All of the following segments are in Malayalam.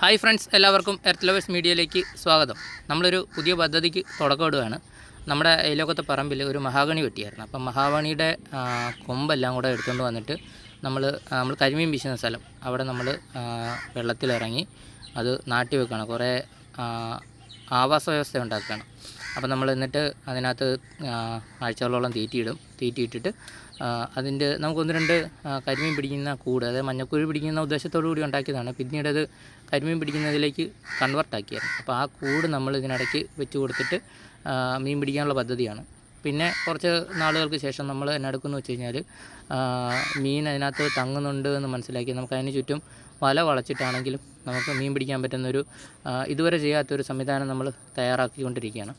ഹായ് ഫ്രണ്ട്സ് എല്ലാവർക്കും എർത്ത് ലവേഴ്സ് മീഡിയയിലേക്ക് സ്വാഗതം. നമ്മളൊരു പുതിയ പദ്ധതിക്ക് തുടക്കമിടുകയാണ്. നമ്മുടെ അയലോക്കത്തെ പറമ്പിൽ ഒരു മഹാഗണി വെട്ടിയായിരുന്നു. അപ്പം മഹാഗണിയുടെ കൊമ്പെല്ലാം കൂടെ എടുത്തുകൊണ്ട് വന്നിട്ട് നമ്മൾ നമ്മൾ കരിമീൻ വീശുന്ന സ്ഥലം. അവിടെ നമ്മൾ വെള്ളത്തിലിറങ്ങി അത് നാട്ടി വെക്കുകയാണ് കുറേ ആവാസ വ്യവസ്ഥ ഉണ്ടാക്കുകയാണ്. അപ്പോൾ നമ്മൾ എന്നിട്ട് അതിനകത്ത് ആഴ്ചകളോളം തീറ്റിയിടും. തീറ്റിയിട്ടിട്ട് അതിന്റെ നമുക്കൊന്ന് രണ്ട് കരിമീൻ പിടിക്കുന്ന കൂട് അതായത് മഞ്ഞക്കുഴി പിടിക്കുന്ന ഉദ്ദേശത്തോടു കൂടി ഉണ്ടാക്കിയതാണ്. പിന്നീട് അത് കരിമീൻ പിടിക്കുന്നതിലേക്ക് കൺവെർട്ട് ആക്കിയായിരുന്നു. അപ്പോൾ ആ കൂട് നമ്മൾ ഇതിനിടയ്ക്ക് വെച്ച് കൊടുത്തിട്ട് മീൻ പിടിക്കാനുള്ള പദ്ധതിയാണ്. പിന്നെ കുറച്ച് നാളുകൾക്ക് ശേഷം നമ്മൾ എന്നെടുക്കുന്നു വെച്ച് കഴിഞ്ഞാൽ മീൻ അതിനകത്ത് തങ്ങുന്നുണ്ട് എന്ന് മനസ്സിലാക്കി നമുക്ക് അതിന് ചുറ്റും വല വളച്ചിട്ടാണെങ്കിലും നമുക്ക് മീൻ പിടിക്കാൻ പറ്റുന്നൊരു ഇതുവരെ ചെയ്യാത്തൊരു സംവിധാനം നമ്മൾ തയ്യാറാക്കിക്കൊണ്ടിരിക്കുകയാണ്.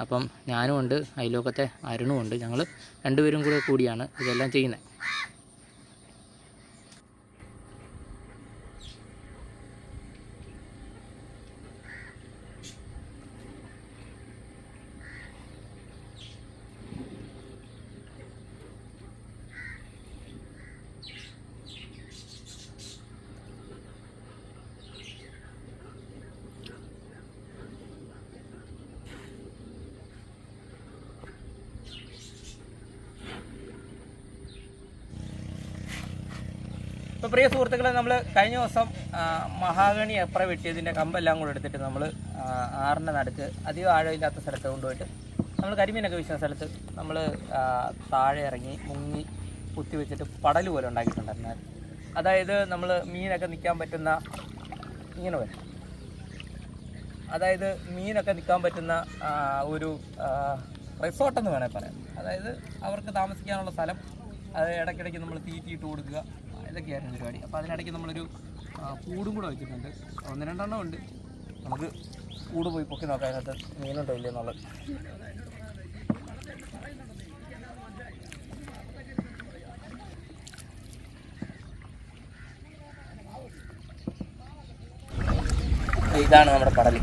അപ്പം ഞാനും ഉണ്ട് അയലോക്കത്തെ അരുണും ഉണ്ട് ഞങ്ങൾ രണ്ടുപേരും കൂടെ കൂടിയാണ് ഇതെല്ലാം ചെയ്യുന്നത്. ഇപ്പോൾ പ്രിയ സുഹൃത്തുക്കളെ നമ്മൾ കഴിഞ്ഞ ദിവസം മഹാഗണി എപ്ര വെട്ടിയതിന്റെ കമ്പെല്ലാം കൂടെ എടുത്തിട്ട് നമ്മൾ ആറിന്റെ നടുക്ക് അധികം ആഴമില്ലാത്ത സ്ഥലത്ത് കൊണ്ടുപോയിട്ട് നമ്മൾ കരിമീനൊക്കെ വിശ്വാസ സ്ഥലത്ത് നമ്മൾ താഴെ ഇറങ്ങി മുങ്ങി കുത്തി വെച്ചിട്ട് പടൽ പോലെ ഉണ്ടാക്കിയിട്ടുണ്ടായിരുന്നു. അതായത് നമ്മൾ മീനൊക്കെ നിൽക്കാൻ പറ്റുന്ന ഇങ്ങനെ വരും. അതായത് മീനൊക്കെ നിൽക്കാൻ പറ്റുന്ന ഒരു റിസോർട്ടെന്ന് വേണേൽ പറയാം. അതായത് അവർക്ക് താമസിക്കാനുള്ള സ്ഥലം അത് ഇടയ്ക്കിടയ്ക്ക് നമ്മൾ തീറ്റിയിട്ട് കൊടുക്കുക. ഇതൊക്കെയായിരുന്നു പരിപാടി. അപ്പോൾ അതിനിടയ്ക്ക് നമ്മളൊരു കൂടും കൂടെ വെച്ചിട്ടുണ്ട്. ഒന്ന് രണ്ടെണ്ണം ഉണ്ട്. നമുക്ക് കൂട് പോയി പൊക്കി നോക്കാം അതിനകത്ത് മീനുണ്ടോ ഇല്ലേ എന്നുള്ളത്. ഇതാണ് നമ്മുടെ പടൽ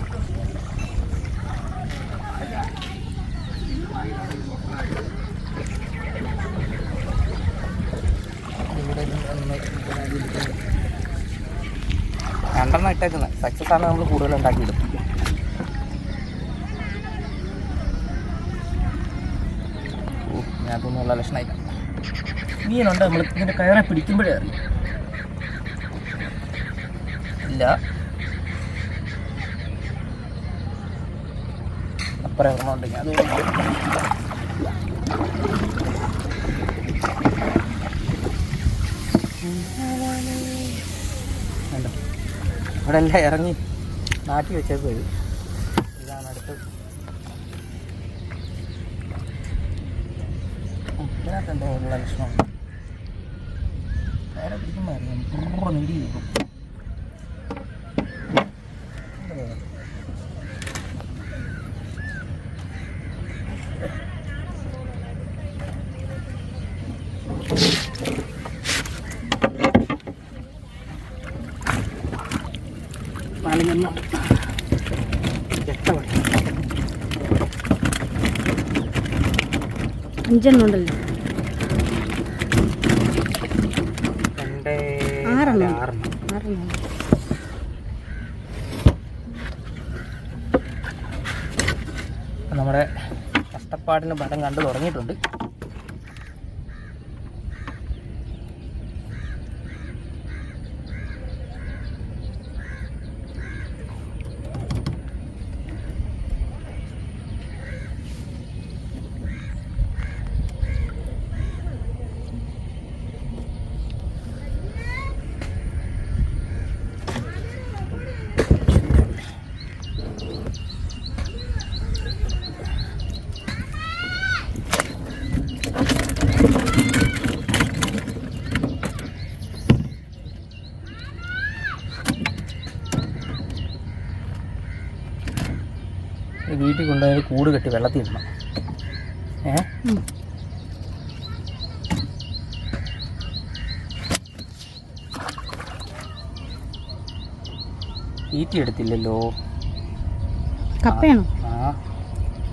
രണ്ടെണ്ണം ഇട്ടേക്കുന്നത് സക്സസ് ആണ് നമ്മൾ കൂടുതൽ ഞാൻ തോന്നുള്ള ലക്ഷണമായില്ല മീനുണ്ട് നമ്മൾ ഇതിന്റെ കയറെ പിടിക്കുമ്പോഴേ അറിയാം. ഇല്ല. അപ്പുറം ഒരെണ്ണം ഉണ്ട് ഞാൻ വേണ്ട ഇവിടെ എല്ലാം ഇറങ്ങി? നാട്ടി വെച്ചേക്ക് ഇതാണ് അടുത്ത്. ഇതിനകത്ത് എന്തോ ഉള്ള ലക്ഷണം? വേറെ പിടിക്കുമ്പോൾ അറിയാം. നീടി കിട്ടും നാലിനെണ്ണം രക്തമാണ് അഞ്ചെണ്ണം ഉണ്ടല്ലോ. ആറെണ്ണം. ആറെണ്ണം. നമ്മുടെ കഷ്ടപ്പാടിന് ഫലം കണ്ടു തുടങ്ങിയിട്ടുണ്ട്. വീട്ടിൽ കൊണ്ടുപോയി കൂട് കെട്ടി വെള്ളത്തിൽ ഇടണം. ഏ? ഈറ്റി എടുത്തില്ലല്ലോ. കപ്പയാണോ?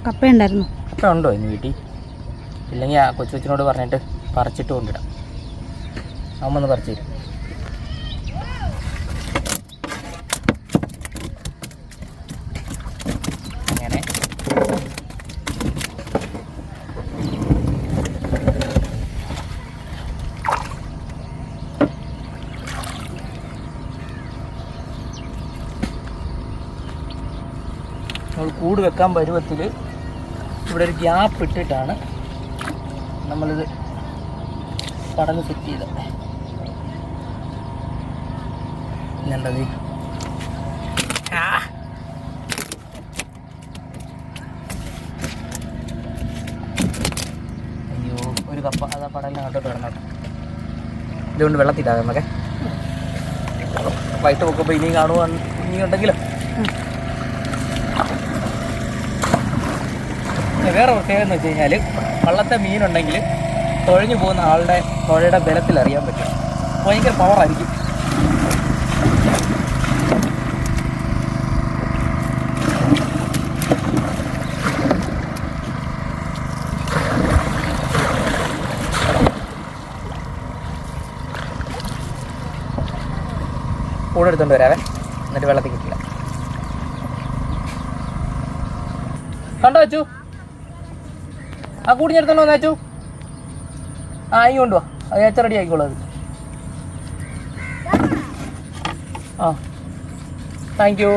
കപ്പയുണ്ടായിരുന്നു. അപ്പം ഉണ്ടോ ഇന്ന് വീട്ടിൽ? ഇല്ലെങ്കിൽ ആ കൊച്ചു കൊച്ചിനോട് പറഞ്ഞിട്ട് പറിച്ചിട്ട് കൊണ്ടിടാം. അമ്മ ഒന്ന് പറിച്ചു തരും നമ്മൾ കൂട് വെക്കാൻ പരുവത്തിൽ ഇവിടെ ഒരു ഗ്യാപ്പ് ഇട്ടിട്ടാണ് നമ്മളിത് പടൽ സെറ്റ് ചെയ്തത്. ഞണ്ടത് അയ്യോ ഒരു കപ്പ. അതാ പടലിനെ കണ്ടോട്ട് കിടന്നോട്ടെ. ഇതുകൊണ്ട് വെള്ളത്തിലാകാം നമുക്ക് വൈകിട്ട് നോക്കുമ്പോൾ ഇനിയും കാണുവാൻ ഇനിയും പിന്നെ വേറെ പ്രത്യേകത എന്ന് വെച്ച് കഴിഞ്ഞാൽ വള്ളത്തെ മീനുണ്ടെങ്കിൽ തുഴഞ്ഞു പോകുന്ന ആളുടെ തുഴയുടെ ബലത്തിൽ അറിയാൻ പറ്റും. ഭയങ്കര പവറായിരിക്കും കൂടെ എടുത്തോണ്ട് വരാവേ. എന്നിട്ട് വെള്ളത്തിൽ കിട്ടില്ല കണ്ടോ വെച്ചു ആ കൂടി ഞാൻ എടുത്തോണ്ട് വന്നേ ആ ഈ കൊണ്ടുവാ അത് ഏച്ച റെഡി ആയിക്കോളൂ അത്. ആ. താങ്ക് യു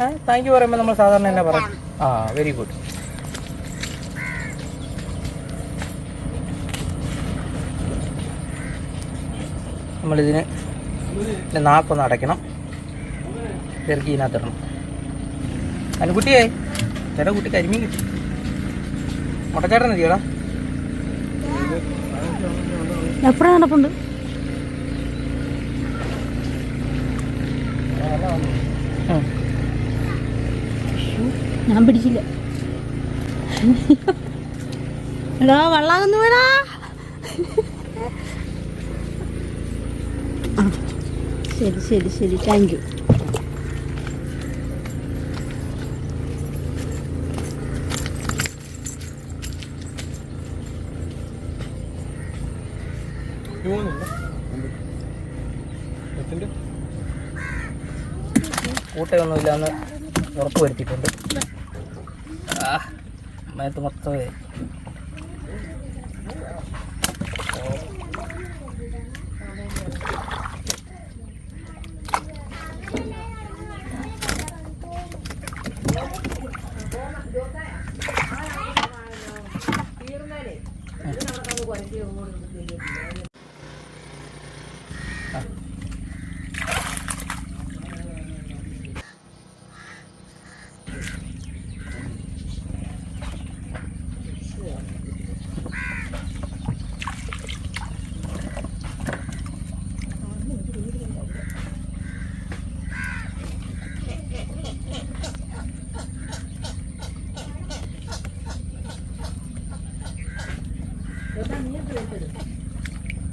ഏ താങ്ക് യു പറയുമ്പോൾ നമ്മൾ സാധാരണ എന്നാ പറയും. ആ വെരി ഗുഡ് നമ്മളിതിന് നാക്കൊന്ന് അടയ്ക്കണം. പെറുക്കി ഇതിനകത്തിടണം. അതിന് കുട്ടിയേ ചേട്ടാ കുട്ടി കരിമീൻ കിട്ടി. മുട്ടച്ചേട്ടൻ എത്തിയടാ എപ്പോഴാ നടപ്പുണ്ട്. ഞാൻ പിടിച്ചില്ല. എടാ വെള്ളാകുന്നു വേടാ. ശരി ശരി ശരി. താങ്ക് യു കൂട്ടയൊന്നുമില്ലാന്ന് ഉറപ്പ് വരുത്തിയിട്ടുണ്ട്. മേത്ത് മൊത്തമേ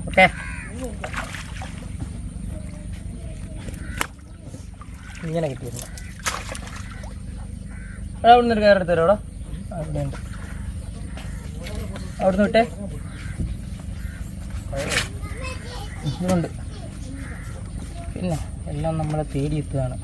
ഓക്കെ. ഇങ്ങനെ കിട്ടിയിരുന്നു. അവിടെ നിന്ന് കയറി എടുത്തരോ അവിടെ ഉണ്ട്. വിട്ടേ. ഇതുണ്ട് പിന്നെ എല്ലാം നമ്മളെ തേടി എത്തുകയാണ്.